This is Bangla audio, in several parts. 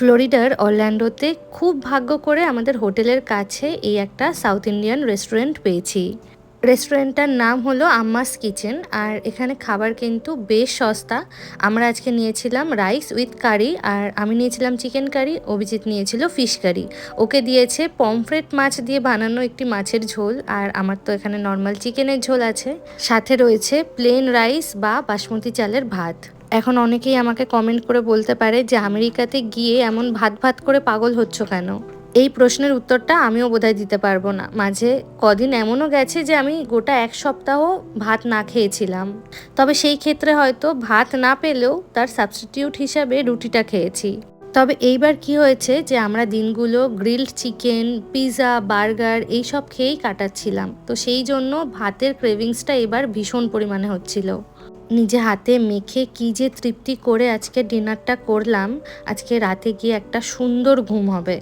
ফ্লোরিডার অরল্যান্ডোতে খুব ভাগ্য করে আমাদের হোটেলের কাছে এই একটা সাউথ ইন্ডিয়ান রেস্টুরেন্ট পেয়েছি। রেস্টুরেন্টটার নাম হলো আম্মাস কিচেন আর এখানে খাবার কিন্তু বেশ সস্তা। আমরা আজকে নিয়েছিলাম রাইস উইথ কারি আর আমি নিয়েছিলাম চিকেন কারি, অভিজিৎ নিয়েছিল ফিশ কারি। ওকে দিয়েছে পমফ্রেট মাছ দিয়ে বানানো একটি মাছের ঝোল আর আমার তো এখানে নর্মাল চিকেনের ঝোল আছে। সাথে রয়েছে প্লেন রাইস বা বাসমতি চালের ভাত। এখন অনেকেই আমাকে কমেন্ট করে বলতে পারে যে আমেরিকাতে গিয়ে এমন ভাত ভাত করে পাগল হচ্ছ কেন? এই প্রশ্নের উত্তরটা আমিও বোধহয় দিতে পারব না। মাঝে কদিন এমনও গেছে যে আমি গোটা এক সপ্তাহ ভাত না খেয়েছিলাম। তবে সেই ক্ষেত্রে হয়তো ভাত না পেলেও তার সাবস্টিটিউট হিসাবে রুটিটা খেয়েছি। তবে এইবার কি হয়েছে যে আমরা দিনগুলো গ্রিল্ড চিকেন পিৎজা বার্গার এই সব খেয়েই কাটাচ্ছিলাম। তো সেই জন্য ভাতের ক্রেভিংসটা এবার ভীষণ পরিমাণে হচ্ছিল। নিজে হাতে মেখে কি যে তৃপ্তি করে আজকে ডিনারটা করলাম, আজকে রাতে গিয়ে একটা সুন্দর ঘুম হবে।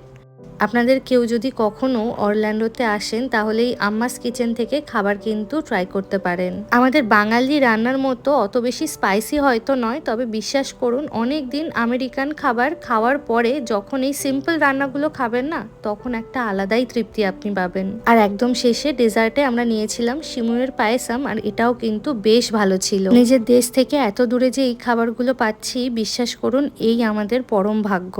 আপনাদের কেউ যদি কখনো অরল্যান্ডোতে আসেন, তাহলেই আম্মাস কিচেন থেকে খাবার কিন্তু ট্রাই করতে পারেন। আমাদের বাঙালি রান্নার মতো অত বেশি স্পাইসি হয়তো নয়, তবে বিশ্বাস করুন অনেক দিন আমেরিকান খাবার খাওয়ার পরে যখন এই সিম্পল রান্নাগুলো খাবেন না, তখন একটা আলাদাই তৃপ্তি আপনি পাবেন। আর একদম শেষে ডেজার্টে আমরা নিয়েছিলাম শিমুরের পায়েসাম, আর এটাও কিন্তু বেশ ভালো ছিল। নিজের দেশ থেকে এত দূরে যে এই খাবারগুলো পাচ্ছি, বিশ্বাস করুন, এই আমাদের পরম ভাগ্য।